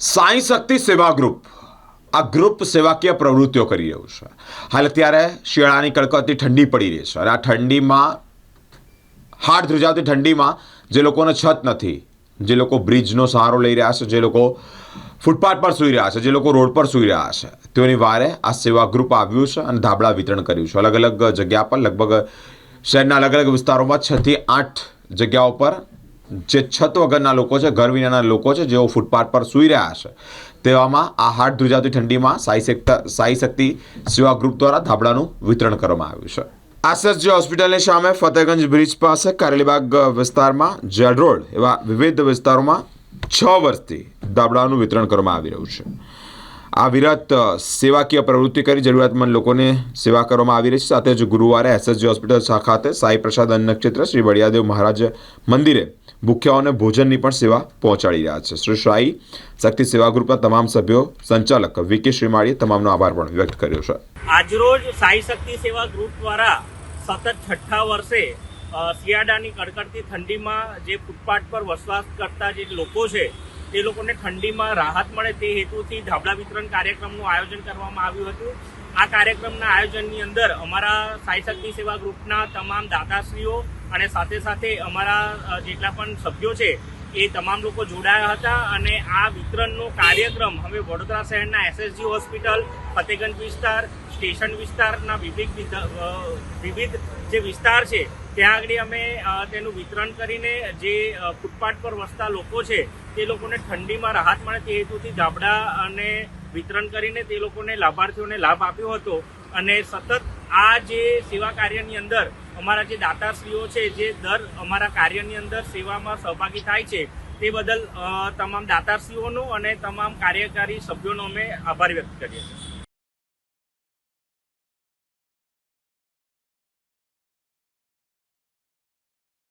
સાઈ શક્તિ સેવા ગ્રુપ. આ ગ્રુપ સેવાકીય પ્રવૃત્તિઓ કરી રહ્યું છે. હાલ અત્યારે શિયાળાની કડકડતી ઠંડી પડી રહી છે અને આ ઠંડીમાં, હાડ ધ્રુજાવતી ઠંડીમાં જે લોકોને છત નથી, જે લોકો બ્રિજનો સહારો લઈ રહ્યા છે, જે લોકો ફૂટપાથ પર સૂઈ રહ્યા છે, જે લોકો રોડ પર સૂઈ રહ્યા છે, તેઓની વારે આ સેવા ગ્રુપ આવ્યું છે અને ધાબળા વિતરણ કર્યું છે. અલગ અલગ જગ્યા પર લગભગ શહેરના અલગ અલગ વિસ્તારોમાં છથી આઠ જગ્યાઓ પર જે છત વગરના લોકો છે, ઘર વિનાના લોકો છે, જેઓ ફૂટપાથ પર સૂઈ રહ્યા છે. તેવામાં આ હાડ ધ્રુજાતી ઠંડીમાં સાઈ સેક્ટર સાઈ શક્તિ સેવા ગ્રુપ દ્વારા ધાબળાનું વિતરણ કરવામાં આવ્યું છે. આસએસજી હોસ્પિટલની સામે ફતેગંજ બ્રિજ પાસે કારેલીબાગ વિસ્તારમાં જેલ રોડ એવા વિવિધ વિસ્તારોમાં છ વર્ષથી ધાબળાનું વિતરણ કરવામાં આવી રહ્યું છે. આ વિરત સેવાકીય પ્રવૃત્તિ કરી જરૂરિયાતમંદ લોકોને સેવા કરવામાં આવી રહી છે. સાથે જ ગુરુવારે એસએસજી હોસ્પિટલ શાખા ખાતે સાઈ પ્રસાદ અન્નક્ષેત્ર શ્રી વડિયાદેવ મહારાજ મંદિરે ભૂખ્યાઓને ભોજનની પણ સેવા પહોંચાડી રહ્યા છે. શ્રી સાંઈ શક્તિ સેવા ગ્રુપના તમામ સભ્યો, સંચાલક વિકે શ્રીમાળીએ તમામનો આભાર પણ વ્યક્ત કર્યો છે. આજરોજ સાઈ શક્તિ સેવા ગ્રુપ દ્વારા સતત છઠ્ઠા વર્ષે શિયાળાની કડકડતી ઠંડીમાં જે ફૂટપાથ પર વસવાટ કરતા જે લોકો છે તે લોકોને ઠંડીમાં રાહત મળે તે હેતુથી ધાબળા વિતરણ કાર્યક્રમનું આયોજન કરવામાં આવ્યું હતું. આ કાર્યક્રમના આયોજનની અંદર અમારા સાઈ શક્તિ સેવા ગ્રુપના તમામ દાતાશ્રીઓ અને સાથે સાથે અમારા જેટલા પણ સભ્યો છે, એ તમામ લોકો જોડાયા હતા અને આ વિતરણનો કાર્યક્રમ હવે વડોદરા શહેરના એસએસજી હોસ્પિટલ, ફતેગંજ વિસ્તાર, સ્ટેશન વિસ્તારના વિવિધ વિધ- વિવિધ જે વિસ્તાર છે ત્યાં આગળ અમે તેનું વિતરણ કરીને જે ફૂટપાથ પર વસતા લોકો છે, તે લોકોને ઠંડીમાં રાહત મળે તે હેતુથી ધાબળા અને વિતરણ કરીને તે લોકોને લાભાર્થીઓને લાભ આપ્યો હતો. અને સતત આ જે સેવા કાર્યની અંદર અમારા જે દાતાશ્રીઓ છે, જે દર અમારા કાર્યની અંદર સેવામાં સહભાગી થાય છે, તે બદલ તમામ દાતાશ્રીઓનો અને તમામ કાર્યકારી સભ્યોનો અમે આભાર વ્યક્ત કરીએ છીએ.